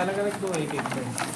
अलग अलग दो एक एक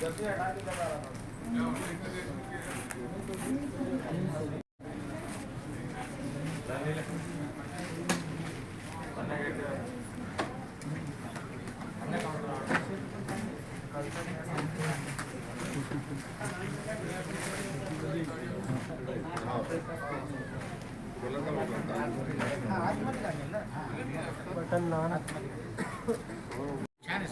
जल्दी हटा के चला रहा था दो बटन लहान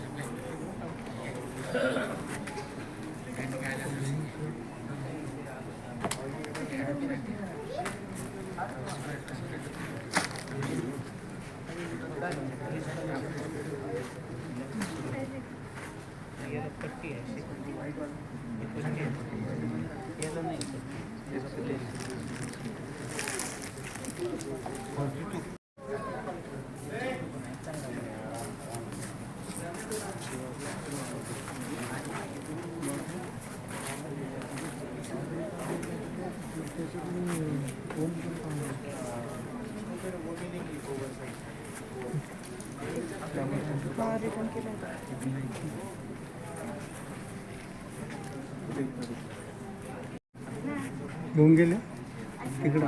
पट्टी आहे याला नाही घेऊन गेले? तिकडे?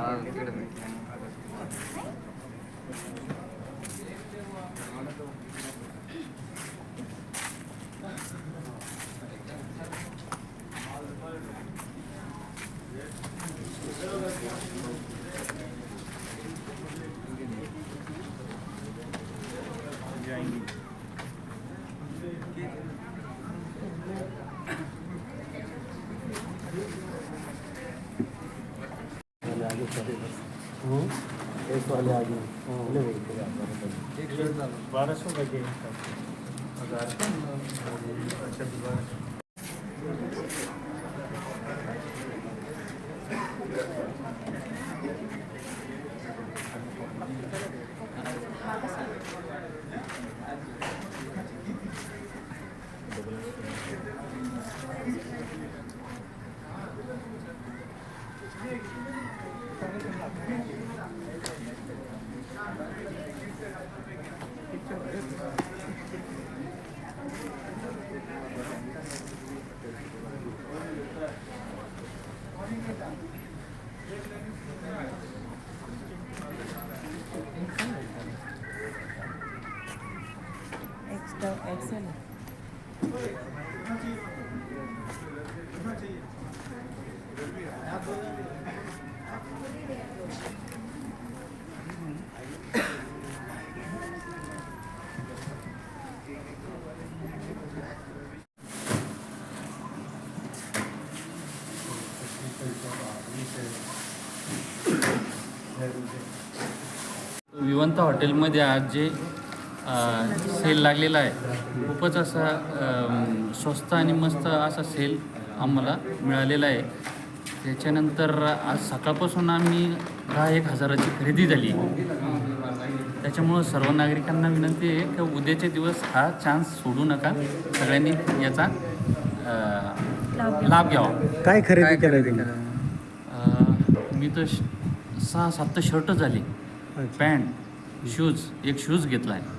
बारह सौ का गेम हजार अच्छा दोबारा Excellent. विवंत हॉटेलमध्ये आज जे सेल लागलेला आहे खूपच असा स्वस्त आणि मस्त असा सेल आम्हाला मिळालेला आहे. त्याच्यानंतर आज सकाळपासून आम्ही दहा एक हजाराची खरेदी झाली. त्याच्यामुळं सर्व नागरिकांना विनंती आहे की उद्याचे दिवस हा चान्स सोडू नका. सगळ्यांनी याचा लाभ घ्यावा. काय खरेदी केलं तुम्ही? अं, मी तर श- सहा सात तर शर्ट झाली. पॅन्ट शूज एक शूज घेतला आहे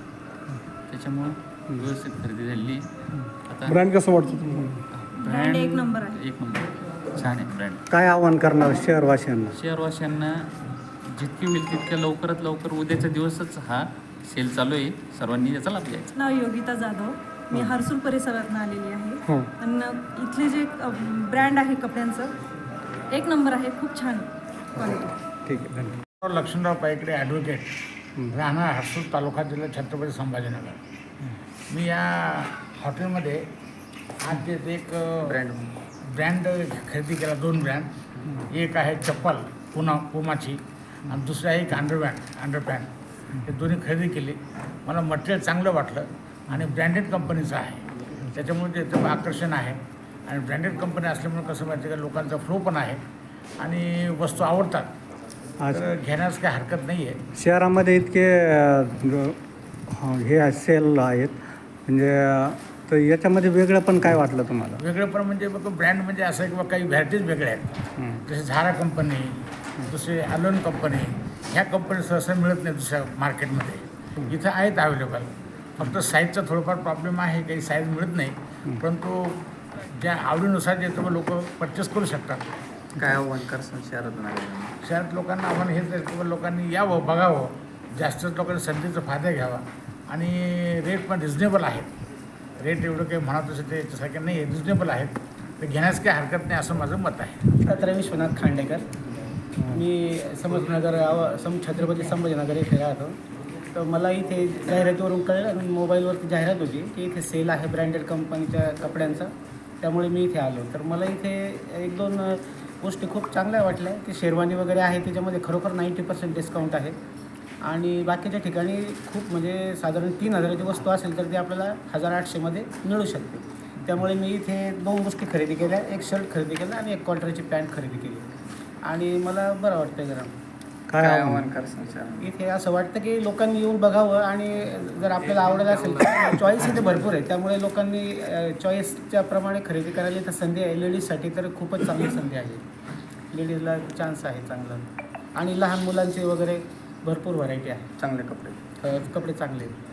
त्याच्यामुळं व्यवस्थित खरेदी झालेली. आता ब्रँड कसं वाटतं तुम्हाला? Brand एक number आहे. एक नंबर छान आहे ब्रँड काय आव्हान करणार शहरवासियांना शहरवासियांना जितकी होईल तितक्या लवकरात लवकर उद्याचा दिवसच हा सेल चालू आहे. सर्वांनी याचा लाभ घ्यायचा. नाव योगिता जाधव. मी हर्सूल परिसरातून आलेली आहे. हो. आणि इथले जे ब्रँड आहे कपड्यांचं एक नंबर आहे. खूप छान क्वालिटी ठीक आहे धन्यवाद. लक्ष्मणराव पायकडे ॲडव्होकेट राहणार हर्सूल तालुका जिल्हा छत्रपती संभाजीनगर. मी या हॉटेलमध्ये आज ते एक ब्रँड. ब्रँड खरेदी केला दोन ब्रँड. एक आहे चप्पल पुना पुमाची आणि दुसरं आहे एक अंडरपॅन्ट अंडरपॅन्ट हे दोन्ही खरेदी केली. मला मटेरियल चांगलं वाटलं आणि ब्रँडेड कंपनीचं आहे. त्याच्यामुळे त्याचं आकर्षण आहे. आणि ब्रँडेड कंपनी असल्यामुळे कसं माहिती आहे का लोकांचा फ्लो पण आहे. आणि वस्तू आवडतात. तर घेण्यास काही हरकत नाही आहे. शहरामध्ये इतके अ, हा, आहे, सेल आहेत. म्हणजे तर याच्यामध्ये वेगळं पण काय वाटलं तुम्हाला? वेगळं पण म्हणजे बघ ब्रँड म्हणजे असं आहे किंवा काही व्हरायटीज वेगळ्या आहेत. हं. जसे झारा कंपनी दुसरे अलोन कंपनी ह्या कंपनी सहसा मिळत नाही दुसऱ्या मार्केटमध्ये. इथं आहेत अवेलेबल फक्त साईजचा थोडंफार प्रॉब्लेम आहे काही साईज मिळत नाही. परंतु ज्या आवडीनुसार जे तुम्ही लोक परचेस करू शकतात काय आव्हान करसान शहरातून आलेलं शहरात लोकांना आव्हान हेच आहे की लोकांनी यावं बघावं. जास्तीत लोकांनी संधीचा फायदा घ्यावा. आणि रेट पण रिजनेबल आहेत. रेट एवढं काही म्हणत तसं ते नाही आहे रिजनेबल आहेत. ते घेण्यास काही हरकत नाही असं माझं मत आहे. दत्तात्रय विश्वनाथ खांडेकर. मी समजनगर सम छत्रपती संभाजीनगर येथे राहतो. तर मला इथे जाहिरातीवरून कळलं आणि मोबाईलवरती जाहिरात होती की इथे सेल आहे ब्रँडेड कंपनीच्या कपड्यांचा. त्यामुळे मी इथे आलो. तर मला इथे एक दोन गोष्टी खूप चांगल्या वाटल्या की शेरवानी वगैरे आहे त्याच्यामध्ये खरोखर नाईंटी पर्सेंट डिस्काउंट आहे. आणि बाकीच्या ठिकाणी खूप म्हणजे साधारण तीन हजाराची वस्तू असेल तर ती आपल्याला हजार आठशेमध्ये मिळू शकते. त्यामुळे मी इथे दोन गोष्टी खरेदी केल्या एक शर्ट खरेदी केला आणि एक क्वार्टरची पॅन्ट खरेदी केली. आणि मला बरं वाटतं जरा. काय आव्हान इथे असं वाटतं की लोकांनी येऊन बघावं आणि जर आपल्याला आवडत असेल तर. चॉईस इथे भरपूर आहे त्यामुळे लोकांनी चॉईसच्या प्रमाणे खरेदी करायला इथं संधी आहे. लेडीजसाठी तर खूपच चांगली संधी आहे. लेडीजला चान्स आहे चांगला. आणि लहान मुलांचे वगैरे भरपूर व्हरायटी आहे. चांगले कपडे. कपडे चांगले आहेत.